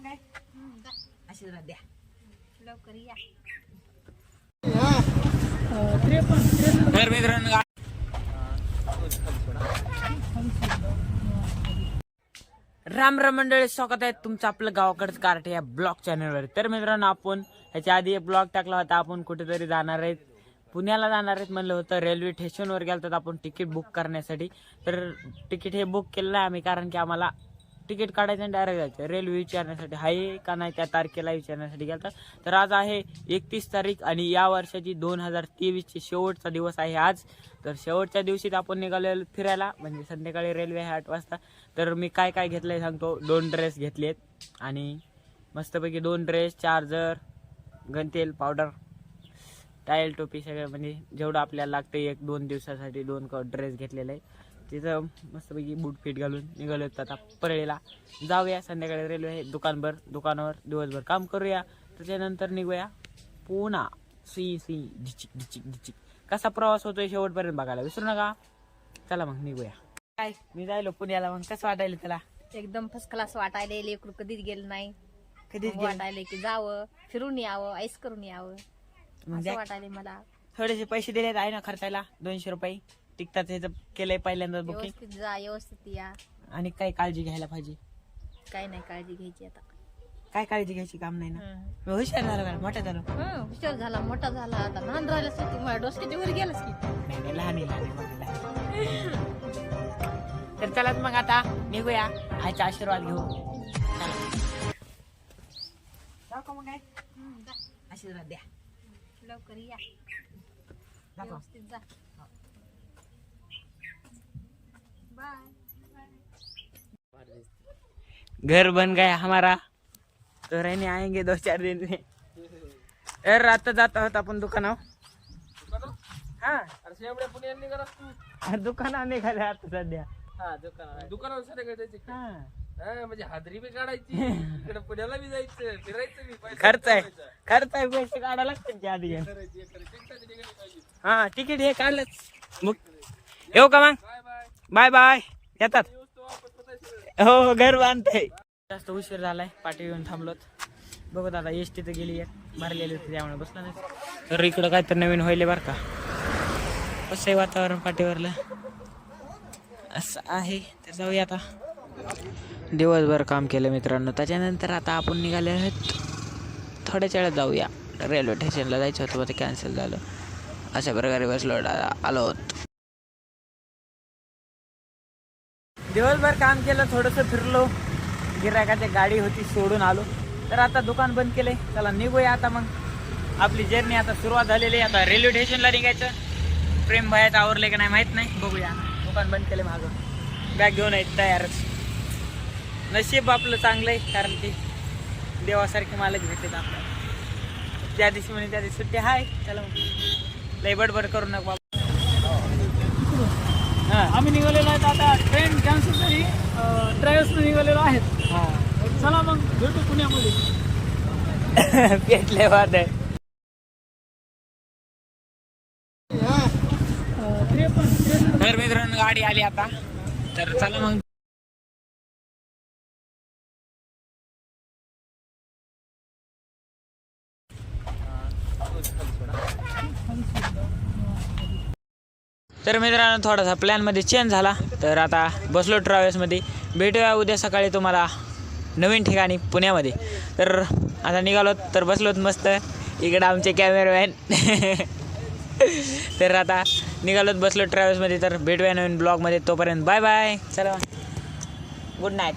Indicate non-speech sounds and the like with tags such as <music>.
मग काय आशीर्वाद द्या. लवकर या. तर मित्रांनो राम राम मंडळी स्वागत आहे तुमचं आपलं गावाकडचं कार्ट या ब्लॉग चॅनलवर. तर मित्रांनो आपण ह्याच्या आधी एक ब्लॉग टाकला होता आपण कुठेतरी जाणार आहेत. पुण्याला जाणार आहेत म्हणलं होतं रेल्वे स्टेशनवर गेलो तर आपण तिकीट बुक करण्यासाठी. तर तिकीट हे बुक केलेलं आहे आम्ही कारण की आम्हाला तिकीट काढायचं आणि डायरेक्ट जायचं. रेल्वे विचारण्यासाठी आहे का नाही त्या तारखेला विचारण्यासाठी गेला तर आज आहे एकतीस तारीख आणि या वर्षाची दोन हजार तेवीसची शेवटचा दिवस आहे आज. तर शेवटच्या दिवशीच आपण निघालेलो फिरायला म्हणजे संध्याकाळी रेल्वे आहे आठ वाजता. तर मी काय काय घेतलंय सांगतो. दोन ड्रेस घेतलेत आणि मस्तपैकी दोन ड्रेस चार्जर गणतेल पावडर टायल टोपी सगळं म्हणजे जेवढं आपल्याला लागतं एक दोन दिवसासाठी दोन ड्रेस घेतलेले. आहे तिथं मस्तपैकी बूट फिट घालून निघालो होतो आता परळीला. जाऊया संध्याकाळी रेल्वे आहे दुकानभर दुकानावर दिवसभर काम करूया. त्याच्यानंतर निघूया पुन्हा सी सी डिचिक डिचिक डिचिक कसा प्रवास होतोय शेवटपर्यंत बघायला विसरू नका. चला मग निघूया. काय? मी जायलो पुण्याला मग. कसं वाटायला त्याला एकदम फर्स्ट क्लास वाटायला. लेकरू कधीच गेलं नाही. कधीच. वाटायला की जावं फिरून यावं आईस करून यावं. वाटायला मला. थोडेसे पैसे दिलेत आहे ना खर्चायला दोनशे रुपये. टिकतात ह्याचं केलंय पहिल्यांदा बुकिंग व्यवस्थित जा व्यवस्थित या. आणि काही काळजी घ्यायला पाहिजे? काही नाही काळजी घ्यायची आता. काय काळजी घ्यायची काम नाही ना. मी हुशार झालो का? मोठा झालो. हं, हुशार झाला मोठा झाला. आता लहान राहिलास की मला डोसक्याच्या वर गेलास की? नाही नाही लहान आहे, लहान आहे. तर चला मग आता निघूया. आईचा आशीर्वाद घेऊ. चला. जाऊ का मग काय? आशीर्वाद द्या. लवकर या. व्यवस्थित जा. घर बन गया हमारा। तो रहने आएंगे दो चार दिन में। यार आता जाता होता आपण दुकानावर हा। दुकानावर निघाले आता सध्या दुकानावर सगळं जायचं म्हणजे हादरी बी काढायची इकडे पुण्याला बी जायचं फिरायचं खर्च आहे खर्च आहे पैसे काढायला लागतात की आधी. हा तिकीट हे काढलंच. मग येऊ का मग? बाय बाय येतात येऊस तो वापस होताय सगळं. हो हो घर बांधतंय जास्त उशीर झालाय पाठी येऊन थांबलोत. बघू दादा एस टी तर गेली एक भरलेली होती त्यामुळे बसला नाही. तर इकडं काय तर नवीन व्हायले बरं का. कसं आहे वातावरण पाठीवरलं? असं आहे तर जाऊया आता. दिवसभर काम केलं मित्रांनो त्याच्यानंतर आता आपण निघाले आहेत. थोड्याच वेळात जाऊया. रेल्वे स्टेशनला जायचं होतं मग ते कॅन्सल झालं. अशा प्रकारे बसलो आलो. दिवसभर काम केलं थोडंसं फिरलो. गिरायकाच्या गाडी होती सोडून आलो. तर आता दुकान बंद केले चला निघूया आता मग. आपली जर्नी आता सुरुवात झालेली आहे. आता रेल्वे स्टेशनला निघायचं. प्रेम भयात आवरले की नाही माहीत नाही. बघूया. दुकान बंद केले मागं. बॅग घेऊन आहेत तयारच. नशीब आपलं चांगलं आहे कारण की देवासारखे मालक भेटलेत आपल्याला. ज्या दिवशी म्हणे त्या दिवशी सुट्टी हाय. चला मग. लय बडबड करू नका आम्ही निघालेलो आहेत आता ट्रेन कॅन्सल झाली ट्रॅव्हल्स निघालेलो आहेत. हां. चला मग भेटू पुण्यामध्ये. <laughs> पेटले वाद. आहे तर मित्रांनो गाडी आली आता. तर चला मग. तर मित्रांनो थोडासा प्लॅनमध्ये चेंज झाला. तर आता बसलो ट्रॅव्हल्समध्ये भेटूया उद्या सकाळी तुम्हाला नवीन ठिकाणी पुण्यामध्ये. तर आता निघालो तर बसलोत मस्त. इकडं आमचे कॅमेरामॅन तर आता निघालोत बसलो ट्रॅव्हल्समध्ये तर भेटूया नवीन ब्लॉगमध्ये तोपर्यंत बाय बाय चला. Good night